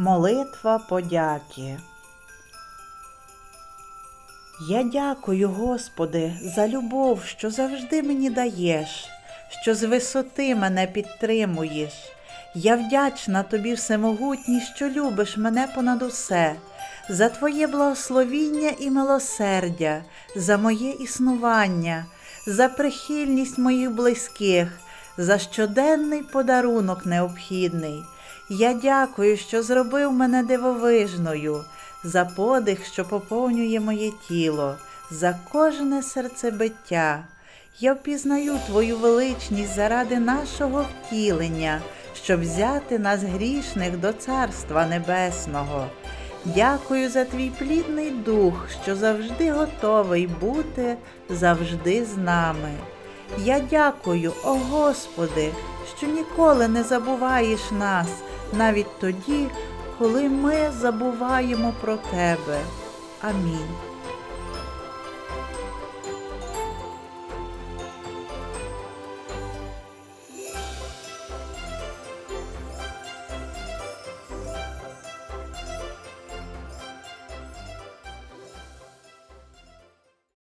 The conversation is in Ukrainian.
Молитва подяки. Я дякую, Господи, за любов, що завжди мені даєш, що з висоти мене підтримуєш. Я вдячна тобі, всемогутній, що любиш мене понад усе, за Твоє благословіння і милосердя, за моє існування, за прихильність моїх близьких, за щоденний подарунок необхідний. Я дякую, що зробив мене дивовижною, за подих, що поповнює моє тіло, за кожне серцебиття. Я впізнаю Твою величність заради нашого втілення, щоб взяти нас грішних до Царства Небесного. Дякую за твій плідний дух, що завжди готовий бути завжди з нами. Я дякую, о Господи, що ніколи не забуваєш нас, навіть тоді, коли ми забуваємо про Тебе. Амінь.